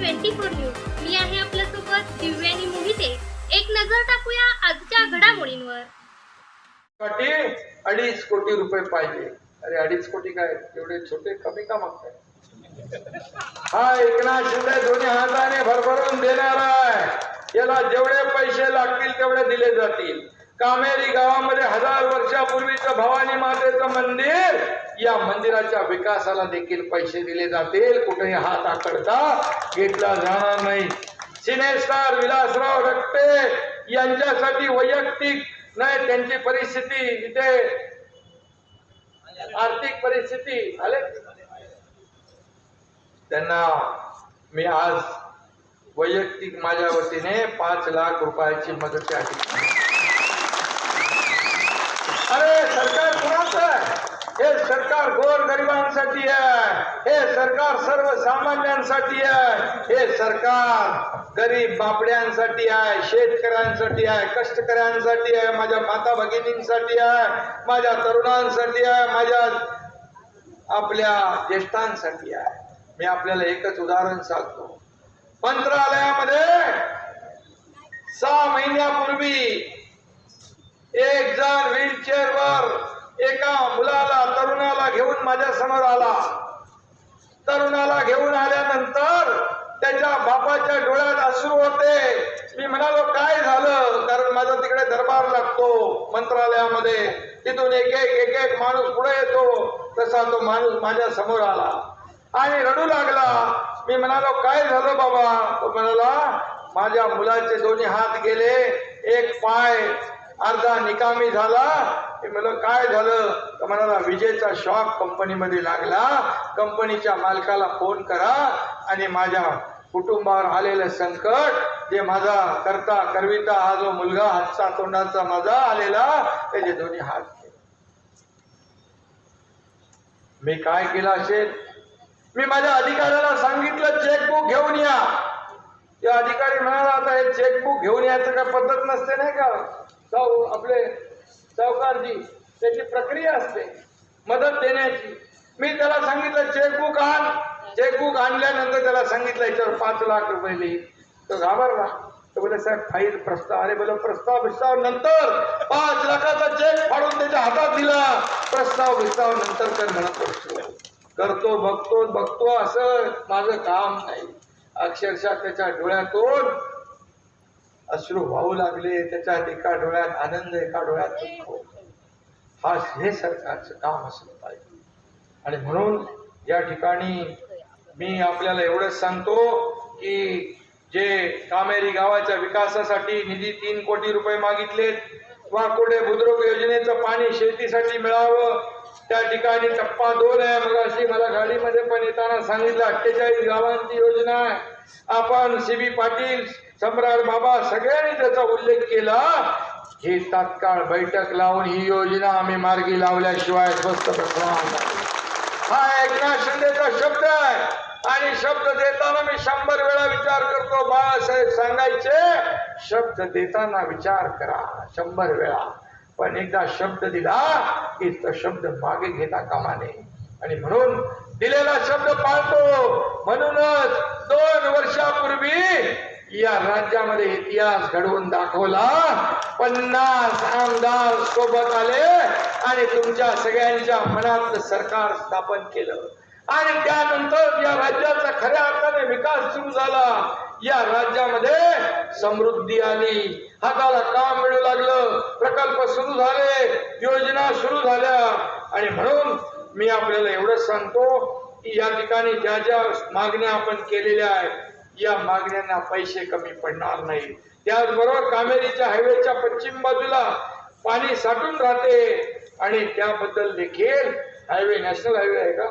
Twenty four news. मी आहे आपल्यासोबत दिव्यानी मोहिते. एक नजर टाकूया आजच्या घडामोडींवर. साठी अडीच कोटी रुपये पाहिजे. अरे अडीच कोटी काय? एवढे छोटे कमी का मागताय? हा एकनाथ शिंदे दोन्ही हाताने भरभरून देणार आहे. याला जेवढे पैसे लागतील तेवढे दिले जातील. कामेरी गावामध्ये हजार वर्षापूर्वीचं भवानी मातेचं मंदिर या मंदिराच्या विकासाला देखील पैसे दिले जातील. कुठेही हात आकडता घेतला जाणार नाही. सिनेस्टार विलासराव रक्ते यांच्यासाठी वैयक्तिक नाही त्यांची परिस्थिती इथे आर्थिक परिस्थिती आले त्यांना मी आज वैयक्तिक माझ्या वतीने पाच लाख रुपयाची मदत त्या ठिकाणी अरे सरकार कुणाचं आहे? हे सरकार गोर गरिबांसाठी आहे. हे सरकार सर्वसामान्यांसाठी आहे. हे सरकार गरीब बापड्यांसाठी आहे शेतकऱ्यांसाठी आहे कष्टकऱ्यांसाठी आहे माझ्या माता भगिनींसाठी आहे माझ्या तरुणांसाठी आहे माझ्या आपल्या ज्येष्ठांसाठी आहे. मी आपल्याला एकच उदाहरण सांगतो. मंत्रालयामध्ये सहा महिन्यापूर्वी एक जण व्हीलचेअर वर एका मुलाला तरुणाला घेऊन माझ्यासमोर आला. तरुणाला घेऊन आल्यानंतर त्याच्या बापाच्या डोळ्यात अश्रू होते. मी म्हणालो काय झालं? कारण माझा तिकडे दरबार लागतो मंत्रालयामध्ये. तिथून एक एक एक एक माणूस पुढे येतो. तसा तो माणूस माझ्यासमोर आला. आणि रडू लागला. मी म्हणालो काय झालं बाबा? तो म्हणाला माझ्या मुलाचे दोन्ही हात गेले एक पाय अर्धा निकामी झाला. म्हणलं काय झालं? तर म्हणाला विजेचा शॉक कंपनीमध्ये लागला. कंपनीच्या मालकाला फोन करा आणि माझ्या कुटुंबावर आलेलं संकट जे माझा करता करविता हा जो मुलगा हातचा तोंडाचा माझा आलेला त्याचे दोन्ही हात मी काय केलं असेल? मी माझ्या अधिकाऱ्याला सांगितलं चेकबुक घेऊन या. त्या अधिकारी म्हणाला आता हे चेकबुक घेऊन यायचं काय पद्धत नसते नाही का? साव आपले सावकारजी त्याची प्रक्रिया असते. मदत देण्याची. मी त्याला सांगितलं चेकबुक आण. चेकबुक आणल्यानंतर त्याला सांगितलं याच्यावर पाच लाख रुपये लिही तो घाबरला. तो बोले साहेब फाईल प्रस्ताव. अरे बोला प्रस्ताव बिस्ताव नंतर. पाच लाखाचा चेक फाडून त्याच्या हातात दिला. प्रस्ताव बिस्ताव नंतर कर म्हणत असतो करतो बघतो बघतो असं माझं काम नाही. अक्षरशः त्याच्या डोळ्यातून अश्रू वाहू लागले त्याच्यात एका डोळ्यात आनंद एका डोळ्यात दुःख हा हे सरकारचं काम असलं पाहिजे. आणि म्हणून या ठिकाणी मी आपल्याला एवढंच सांगतो की जे कामेरी गावाच्या विकासासाठी निधी तीन कोटी रुपये मागितलेत वाकोडे बुद्रुक योजनेचं पाणी शेतीसाठी मिळावं त्या ठिकाणी टप्पा दोन आहे. मग अशी मला गाडीमध्ये पण येताना सांगितलं अठ्ठेचाळीस गावांची योजना आपण सी बी पाटील सम्राट बाबा सगळ्यांनी त्याचा उल्लेख केला. हे तात्काळ बैठक लावून ही योजना आम्ही मार्गी लावल्याशिवाय स्वस्त बसणार हा एकनाथ शिंदेचा शब्द आहे. आणि शब्द देताना मी शंभर वेळा विचार करतो बाळासाहेब सांगायचे शब्द देताना विचार करा शंभर वेळा. पण एकदा शब्द दिला की तो शब्द मागे घेता कामा नये. आणि म्हणून दिलेला शब्द पाळतो. म्हणूनच दोन वर्षापूर्वी या राज्यामध्ये इतिहास घडवून दाखवला. पन्नास आमदार सोबत आले आणि तुमच्या सगळ्यांच्या मनात सरकार स्थापन केलं. आणि त्यानंतर या राज्याचा खऱ्या अर्थाने विकास सुरू झाला. या राज्यामध्ये समृद्धी आली. हाताला काम मिळू लागलं. प्रकल्प सुरू झाले. योजना सुरू झाल्या. आणि म्हणून मी आपल्याला एवढंच सांगतो की या ठिकाणी ज्या ज्या मागण्या आपण केलेल्या आहेत या मागण्यांना पैसे कमी पडणार नाही. त्याचबरोबर कामेरीच्या हायवेच्या पश्चिम बाजूला पाणी साठून राहते आणि त्याबद्दल देखील हायवे नॅशनल हायवे आहे का?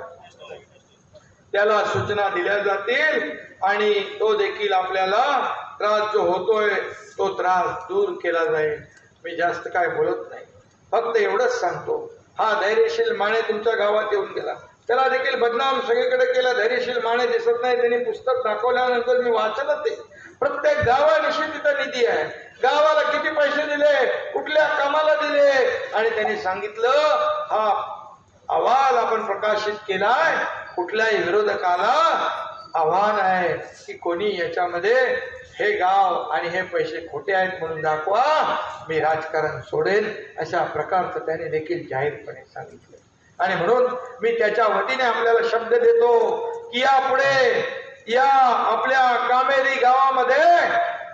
त्याला सूचना दिल्या जातील आणि तो देखील आपल्याला त्रास जो होतोय तो त्रास दूर केला जाईल. मी जास्त काय बोलत नाही. फक्त एवढंच सांगतो. हा धैर्यशील माने तुमच्या गावात येऊन गेला. त्याला देखील बदनाम सगळीकडे केला. धैर्यशील माने दिसत नाही. त्यांनी पुस्तक दाखवल्यानंतर मी वाचलं ते प्रत्येक गावाविषयी तिथं निधी आहे. गावाला किती पैसे दिले? कुठल्या कामाला दिले? आणि त्यांनी सांगितलं हा आवाज आपण प्रकाशित केलाय. कुठल्याही विरोधकाला आव्हान आहे की कोणी याच्यामध्ये हे गाव आणि हे पैसे खोटे आहेत म्हणून दाखवा. मी राजकारण सोडेन. अशा प्रकारचं त्याने देखील जाहीरपणे सांगितलं. आणि म्हणून मी त्याच्या वतीने आपल्याला शब्द देतो की यापुढे या आपल्या कामेरी गावामध्ये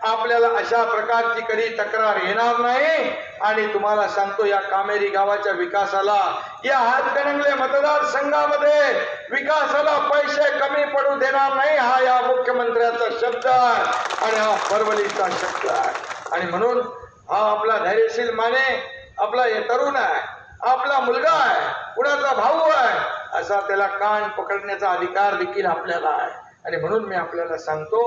आपल्याला अशा प्रकारची कधी तक्रार येणार नाही. आणि तुम्हाला सांगतो या कामेरी गावाच्या विकासाला या हातकणंगले मतदारसंघामध्ये विकासाला पैसे कमी पडू देणार नाही हा या मुख्यमंत्र्याचा शब्द आहे. आणि हा परवलीचा शब्द आहे. आणि म्हणून हा आपला धैर्यशील माने आपला हे तरुण आहे. आपला मुलगा आहे कुणाचा भाऊ आहे असा त्याला कान पकडण्याचा अधिकार देखील आपल्याला आहे. आणि म्हणून मी आपल्याला सांगतो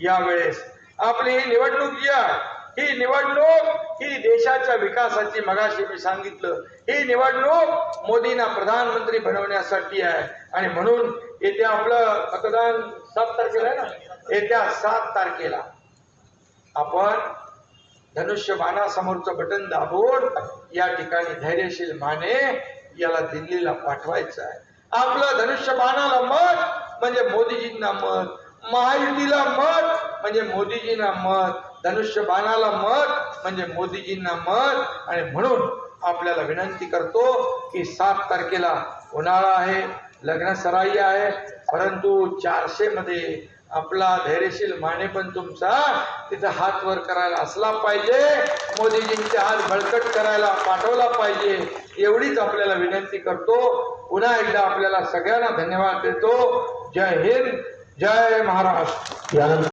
यावेळेस आपली ही निवडणूक जी आहे ही निवडणूक ही देशाच्या विकासाची मगाशी मी सांगितलं. ही निवडणूक मोदींना प्रधानमंत्री बनवण्यासाठी आहे. आणि म्हणून येत्या आपलं मतदान सात तारखेला आहे ना? येत्या सात तारखेला. आपण धनुष्यबाणासमोरचं बटन दाबून या ठिकाणी धैर्यशील माने याला दिल्लीला पाठवायचं आहे. आपलं धनुष्यबाणाला मत म्हणजे मोदीजींना मत महायुतीला मत म्हणजे मोदीजींना मत धनुष्यबाणाला मत म्हणजे मोदीजींना मत. आणि म्हणून आपल्याला विनंती करतो की सात तारखेला उन्हाळा आहे लग्न सराई आहे परंतु चारशे मध्ये आपला धैर्यशील माने पण तुमचा तिथं हात वर करायला असला पाहिजे. मोदीजींचे हात बळकट करायला पाठवला पाहिजे. एवढीच आपल्याला विनंती करतो. पुन्हा एकदा आपल्याला सगळ्यांना धन्यवाद देतो. जय हिंद जय महाराष्ट्र.